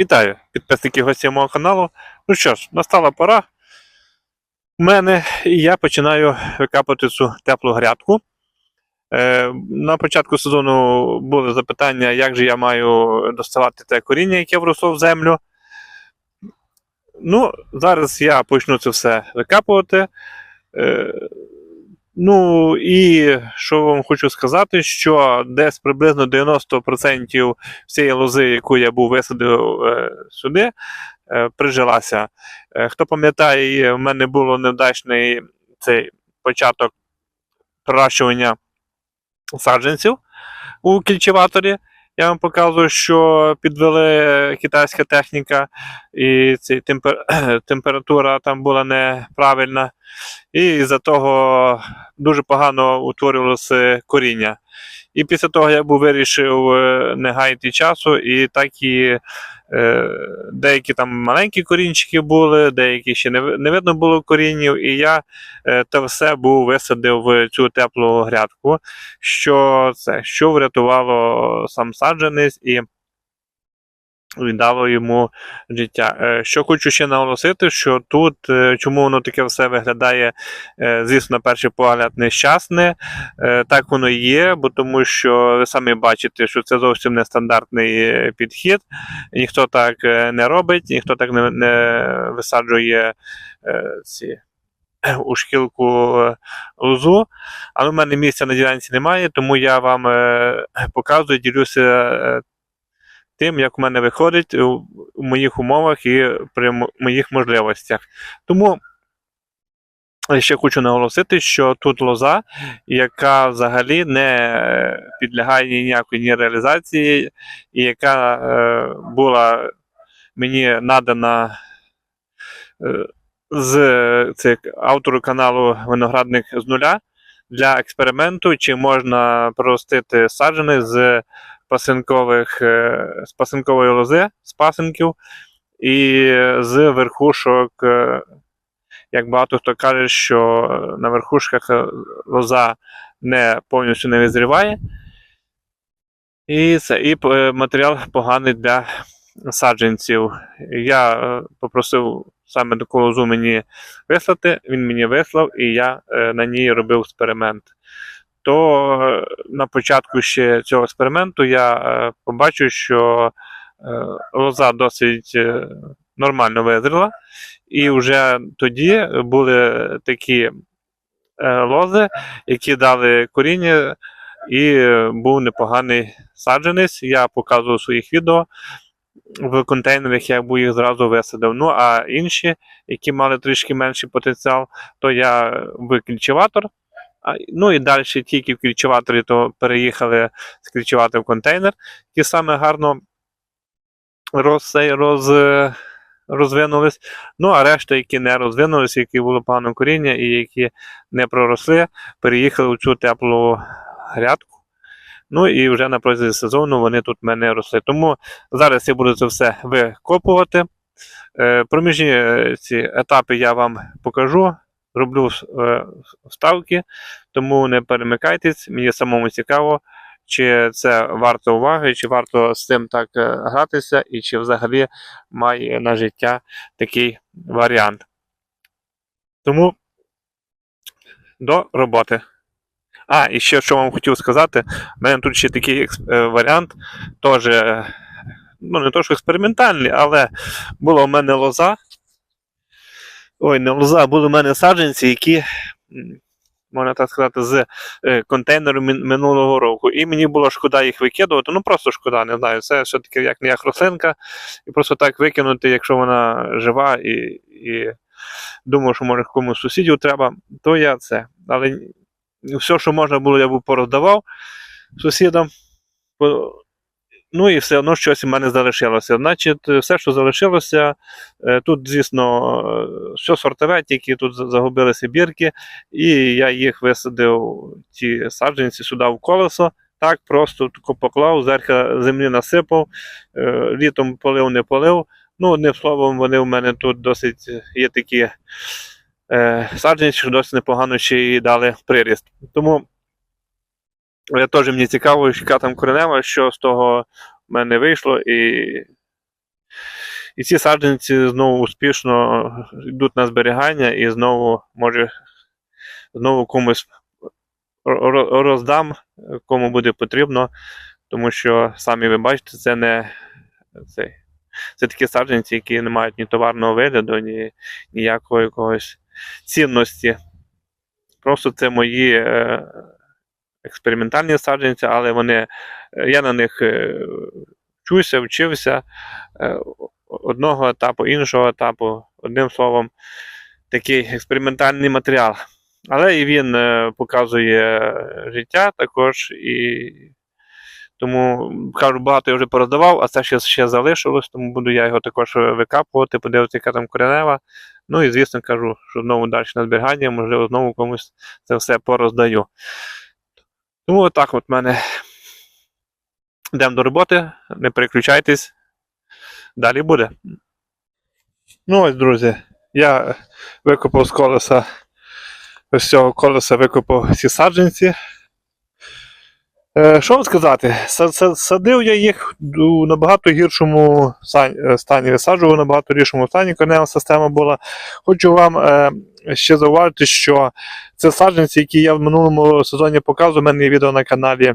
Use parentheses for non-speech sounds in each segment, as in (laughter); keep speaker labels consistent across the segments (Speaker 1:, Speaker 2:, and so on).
Speaker 1: Вітаю підписники гості мого каналу. Ну що ж, настала пора у мене, і я починаю викапувати цю теплу грядку. Е, на початку сезону були запитання, як же я маю доставати те коріння, яке вросло в землю. Ну, зараз я почну це все викапувати. Е, ну і що вам хочу сказати, що десь приблизно 90% всієї лози, яку я був висадив е, сюди, е, прижилася. Е, хто пам'ятає, в мене було невдачний цей початок проращування саджанців у кільчеваторі. Я вам показую, що підвели китайська техніка, і ці темпер... (clears throat) температура там була неправильна. І з-за того дуже погано утворювалося коріння. І після того я був вирішив е, не гаяти часу, і так і е, деякі там маленькі корінчики були, деякі ще не, не видно було корінів, і я е, те все був висадив в цю теплу грядку, що це що врятувало сам саджанець віддало йому життя. Е, Що хочу ще наголосити, що тут е, чому воно таке все виглядає, е, звісно, на перший погляд, нещасне. Так воно і є, бо тому що ви самі бачите, що це зовсім нестандартний підхід. Ніхто так не робить, ніхто так не, не висаджує ці. У шкілку лозу, але в мене місця на ділянці немає, тому я вам показую, ділюся тим, як у мене виходить у, моїх умовах і при моїх можливостях. Тому ще хочу наголосити, що тут лоза, яка взагалі не підлягає ніякої ні реалізації, і яка е, була мені надана е, з цих автору каналу Виноградник з нуля для експерименту, чи можна проростити саджани з пасинкових, е, з пасинкової лози, з пасинків, і з верхушок, е, як багато хто каже, що на верхушках лоза не повністю не визріває. І це і е, матеріал поганий для саджанців. Я попросив саме таку лозу мені вислати, він мені вислав, і я на ній робив експеримент. То е, на початку ще цього експерименту я е, побачив, що е, лоза досить нормально визріла, і вже тоді були такі лози, які дали коріння, і був непоганий саджанець. Я показував своїх відео в контейнерах, я їх зразу висадив. Ну а інші, які мали трішки менший потенціал, то я в. Ну і далі тільки в кільчеваторі то переїхали скільчувати в контейнер, які саме гарно роз, роз, розвинулись. Ну, а решта, які не розвинулись, які було погано коріння і які не проросли, переїхали в цю теплу грядку. Ну і вже на протязі сезону вони тут в мене росли. Тому зараз я буду це все викопувати. Е, Проміжні е, ці етапи я вам покажу. Роблю е, вставки, тому не перемикайтесь, мені самому цікаво, чи це варто уваги, чи варто з цим так е, гратися, і чи взагалі має на життя такий варіант. Тому до роботи. А, і ще що вам хотів сказати, в мене тут ще такий е, варіант, теж, ну не то, що експериментальний, але була у мене лоза. Ой, не лоза, були в мене саджанці, які, можна так сказати, з е, контейнеру минулого року. І мені було шкода їх викидувати. Ну просто шкода, не знаю. Це все-таки як не як рослинка. І просто так викинути, якщо вона жива і, і думав, що може комусь сусідів треба, то я це. Але все, що можна було, я був пороздавав сусідам. Ну і все одно щось у мене залишилося. Значить, все, що залишилося, е, тут, звісно, е, все сортове, тут загубилися бірки, і я їх висадив, ці саджанці сюди в колесо. Так, просто поклав, зверху землі насипав, е, літом полив, не полив. Ну, одним словом, вони в мене тут досить є такі е, саджанці, що досить непогано ще й дали приріст. Тому е, теж мені цікаво, яка там коренева, що з того в мене вийшло, і І ці саджанці знову успішно йдуть на зберігання і знову може знову комусь роздам, кому буде потрібно, тому що самі ви бачите, це не цей. Це такі саджанці, які не мають ні товарного вигляду, ні ніякої якогось цінності. Просто це мої е, експериментальні саджанці, але вони, е, я на них е, вчуся, вчився е, одного етапу, іншого етапу, одним словом, такий експериментальний матеріал. Але і він показує життя також, і тому кажу, багато я вже пороздавав, а це ще, ще залишилось, тому буду я його також викапувати, подивитися, яка там коренева. Ну і звісно кажу, що знову далі на зберігання, можливо, знову комусь це все пороздаю. Тому отак от мене. Йдемо до роботи, не переключайтесь. Далі буде. Ну ось, друзі, я викопав з колеса, з цього колеса викопав ці саджанці. Е, Що вам сказати? Са- са- Садив я їх у набагато гіршому е, стані, висаджував набагато гіршому стані, коренева система була. Хочу вам е, ще зауважити, що це саджанці, які я в минулому сезоні показував, у мене є відео на каналі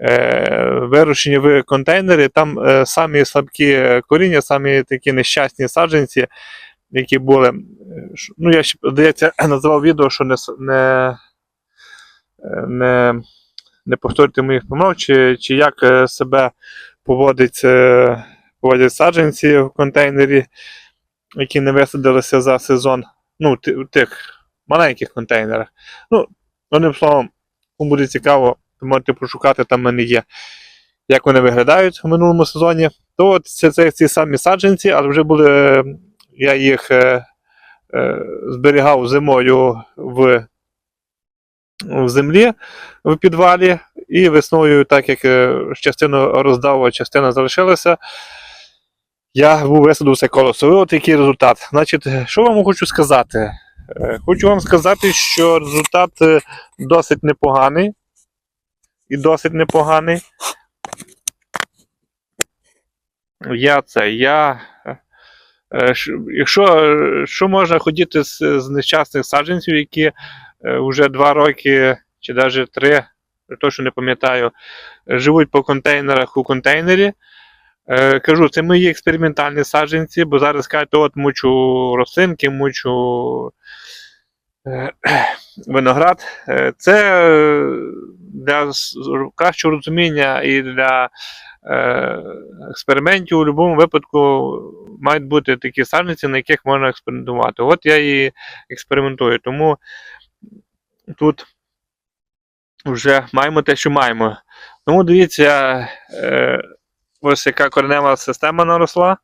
Speaker 1: е, вирощені в контейнері. Там е, самі слабкі коріння, самі такі нещасні саджанці, які були. Е, Ну, я ще, здається, (clears throat) називав відео, що не, не, е, не, не повторюйте моїх помилок, чи, чи як е, себе поводить, е, поводять саджанці в контейнері, які не висадилися за сезон. Ну, тих маленьких контейнерах. Ну, одним словом, кому буде цікаво, то можете пошукати, там мене є, як вони виглядають в минулому сезоні. То це, це ці самі саджанці, але вже були, я їх е, е, зберігав зимою в, в землі в підвалі, і весною, так як е, частину роздав, частина залишилася. Я висадив це колесо. І от який результат. Значить, що вам хочу сказати? Е, Хочу вам сказати, що результат е, досить непоганий. І досить непоганий. Я це, я. е, Якщо що можна хотіти з, з нещасних саджанців, які вже два роки чи навіть три, точно не пам'ятаю, живуть по контейнерах у контейнері. Е, кажу, це мої експериментальні саджанці, бо зараз кажуть, от мучу рослинки, мучу е, (clears throat) виноград. Е, Це для кращого розуміння і для е, експериментів у будь-якому випадку мають бути такі саджанці, на яких можна експериментувати. От я і експериментую. Тому тут вже маємо те, що маємо. Тому дивіться, е, ось яка коренева система наросла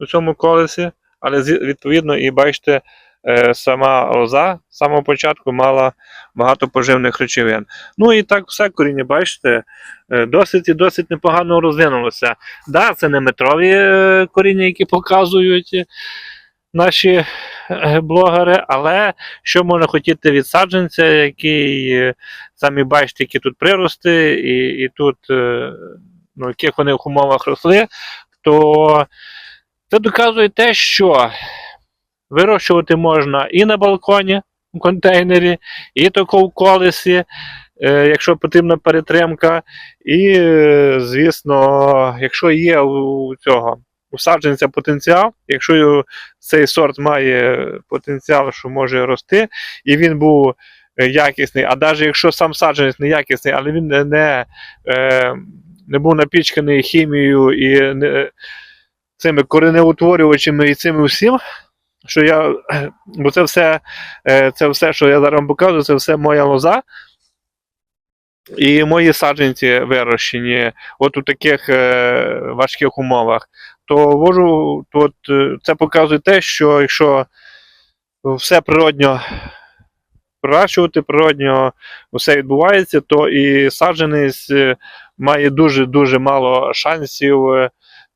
Speaker 1: у цьому колесі, але відповідно і бачите, е, сама лоза з самого початку мала багато поживних речовин. Ну і так все коріння, бачите, е, досить і досить непогано розвинулося. Да, це не метрові е, коріння, які показують наші блогери, але що можна хотіти від саджанця, який самі бачите, які тут прирости, і, і тут, ну, яких вони в умовах росли, то це доказує те, що вирощувати можна і на балконі в контейнері, і тако в колесі, е, якщо потрібна перетримка. І, е, звісно, якщо є у цього у потенціал, якщо цей сорт має потенціал, що може рости, і він був е, якісний, а навіть якщо сам саджанець не якісний, але він не, не, не був напічканий хімією і не, цими коренеутворювачами і цим всім, що я, (clears throat) бо це все, е, це все, що я зараз вам показую, це все моя лоза. І мої саджанці вирощені от у таких е, важких умовах, то можу, то от, е, це показує те, що якщо все природньо прирощувати, природньо все відбувається, то і саджанець е, має дуже-дуже мало шансів е,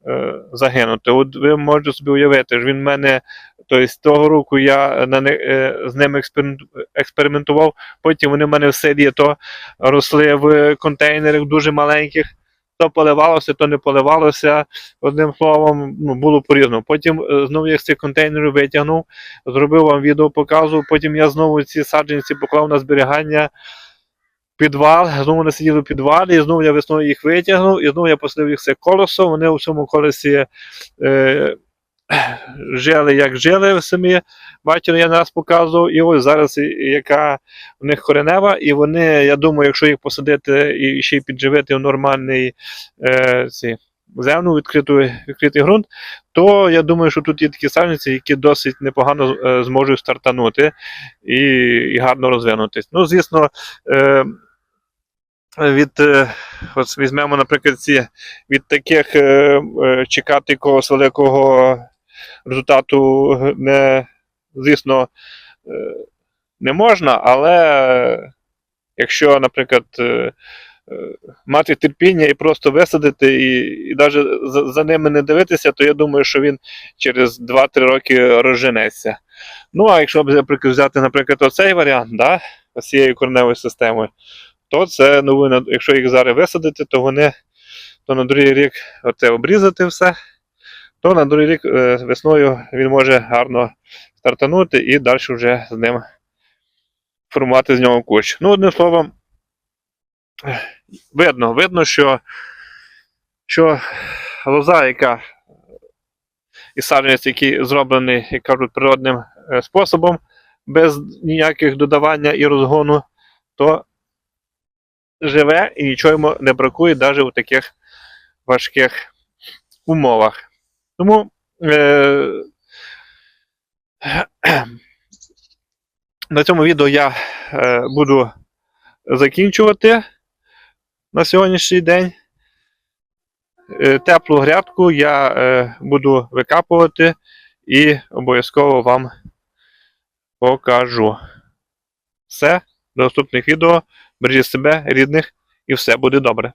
Speaker 1: е, загинути. От ви можете собі уявити, що він мене, тобто того року я на не, е, з ними експериментував, потім вони в мене все літо росли в контейнерах дуже маленьких. то поливалося, то не поливалося. Одним словом, ну, було по-різному. Потім е, знову я з цих контейнерів витягнув, зробив вам відео, показував. Потім я знову ці саджанці поклав на зберігання. Підвал, знову вони сиділи в підвалі, і знову я весною їх витягнув, і знову я посадив їх в це колесо. Вони у цьому колесі е, (clears throat) жили, як жили самі. Бачили, я раз показував. І ось зараз яка в них коренева, і вони, я думаю, якщо їх посадити і ще й підживити в нормальний е, ці, землю, відкриту, відкритий ґрунт, то я думаю, що тут є такі саджанці, які досить непогано е, зможуть стартанути і, і гарно розвинутись. Ну, звісно, е, від, е, от візьмемо, наприклад, ці, від таких е, е, чекати якогось великого результату не, звісно, не можна, але якщо, наприклад, мати терпіння і просто висадити, і, і навіть за ними не дивитися, то я думаю, що він через 2-3 роки розженеться. Ну, а якщо б, наприклад, взяти, наприклад, оцей варіант, да, з цією кореневою системою, то це, ну, ви на- якщо їх зараз висадити, то вони то на другий рік оце обрізати все, то на другий рік е, весною він може гарно стартанути і далі вже з ним формувати з нього кущ. Ну, одним словом, видно, видно, що, що лоза, яка і саджанець, який зроблений, як кажуть, природним е, способом, без ніяких додавання і розгону, то живе і нічого йому не бракує навіть у таких важких умовах. Тому е, (clears throat) на цьому відео я е, буду закінчувати на сьогоднішній день. Е, теплу грядку я е, буду викапувати і обов'язково вам покажу. Все, до наступних відео. Бережіть себе, рідних, і все буде добре.